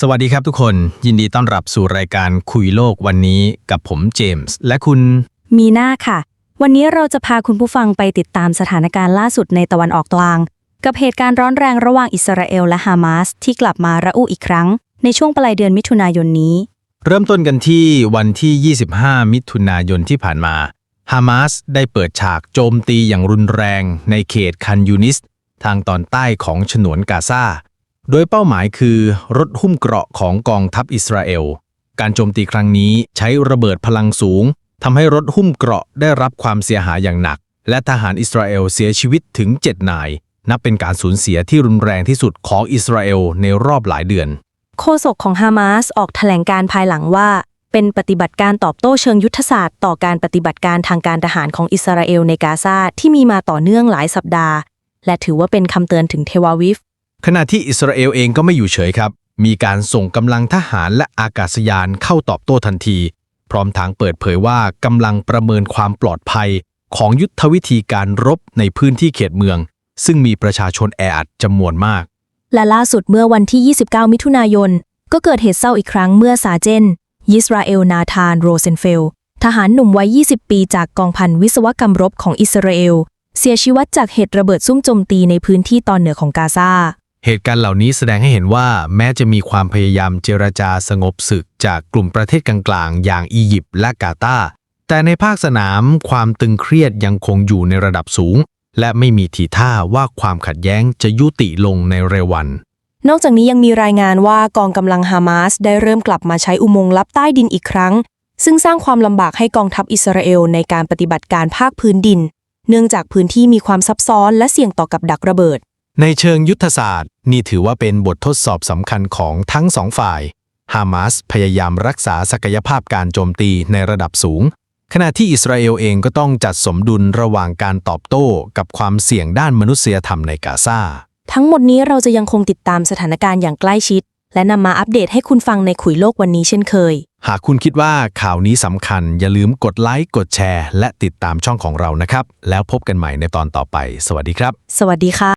สวัสดีครับทุกคนยินดีต้อนรับสู่รายการคุยโลกวันนี้กับผมเจมส์และคุณ มีหน้าค่ะ วันนี้เราจะพาคุณผู้ฟังไปติดตามสถานการณ์ล่าสุดในตะวันออกกลาง กับเหตุการณ์ร้อนแรงระหว่างอิสราเอลและฮามาสที่กลับมาระอุอีกครั้ง ในช่วงปลายเดือนมิถุนายนนี้ เริ่มต้นกันที่วันที่ 25 มิถุนายนที่ผ่านมาฮามาสได้เปิดฉากโจมตีอย่างรุนแรงในเขตคันยูนิส ทางตอนใต้ของฉนวนกาซา โดยเป้าหมายคือรถหุ้มเกราะของกองทัพอิสราเอล การโจมตีครั้งนี้ใช้ระเบิดพลังสูงทำให้รถหุ้มเกราะได้รับความเสียหายอย่างหนัก และทหารอิสราเอลเสียชีวิตถึง 7 นาย นับเป็นการสูญเสียที่รุนแรงที่สุดของอิสราเอลในรอบหลายเดือน โฆษกของฮามาสออกแถลงการภายหลังว่า เป็นปฏิบัติการตอบโต้เชิงยุทธศาสตร์ต่อการปฏิบัติการทางการทหารของอิสราเอลในกาซาที่มีมาต่อเนื่องหลายสัปดาห์ และถือว่าเป็นคำเตือนถึงเทวาวิฟ ขณะที่อิสราเอลเองก็ไม่อยู่เฉยครับ มีการส่งกำลังทหารและอากาศยานเข้าตอบโต้ทันที พร้อมทางเปิดเผยว่ากำลังประเมินความปลอดภัยของยุทธวิธีการรบในพื้นที่เขตเมือง ซึ่งมีประชาชนแออัดจำนวนมาก และล่าสุดเมื่อวันที่ 29 มิถุนายน ก็เกิดเหตุเศร้าอีกครั้งเมื่อซาเจนยิสราเอลนาธานโรเซนเฟล ทหารหนุ่มวัย 20 ปีจากกองพันวิศวกรรมรบของอิสราเอล เสียชีวิตจากเหตุระเบิดซุ่มโจมตีในพื้นที่ตอนเหนือของกาซา เหตุการณ์เหล่านี้แสดงให้เห็นว่าแม้จะมีความพยายามเจรจาสงบศึกจากกลุ่มประเทศกลางๆ อย่างอียิปต์และกาตาร์แต่ในภาคสนามความตึงเครียดยังคงอยู่ในระดับสูง และไม่มีทีท่าว่าความขัดแย้งจะยุติลงในเร็ววัน นอกจากนี้ยังมีรายงานว่ากองกำลังฮามาสได้เริ่มกลับมาใช้อุโมงค์ลับใต้ดินอีกครั้ง ซึ่งสร้างความลำบากให้กองทัพอิสราเอลในการปฏิบัติการภาคพื้นดิน เนื่องจากพื้นที่มีความซับซ้อนและเสี่ยงต่อกับดักระเบิด ในเชิงยุทธศาสตร์ นี่ถือว่าเป็นบททดสอบสำคัญของทั้งสองฝ่าย ฮามาสพยายามรักษาศักยภาพการโจมตีในระดับสูง ขณะที่อิสราเอลเองก็ต้องจัดสมดุลระหว่างการตอบโต้กับความเสี่ยงด้านมนุษยธรรมในกาซา ทั้งหมดนี้เราจะยังคงติดตามสถานการณ์อย่างใกล้ชิด และนำมาอัปเดตให้คุณฟังในขุยโลกวันนี้เช่นเคย หากคุณคิดว่าข่าวนี้สำคัญ อย่าลืมกดไลค์ กดแชร์ และติดตามช่องของเรานะครับ แล้วพบกันใหม่ในตอนต่อไป สวัสดีครับ สวัสดีค่ะ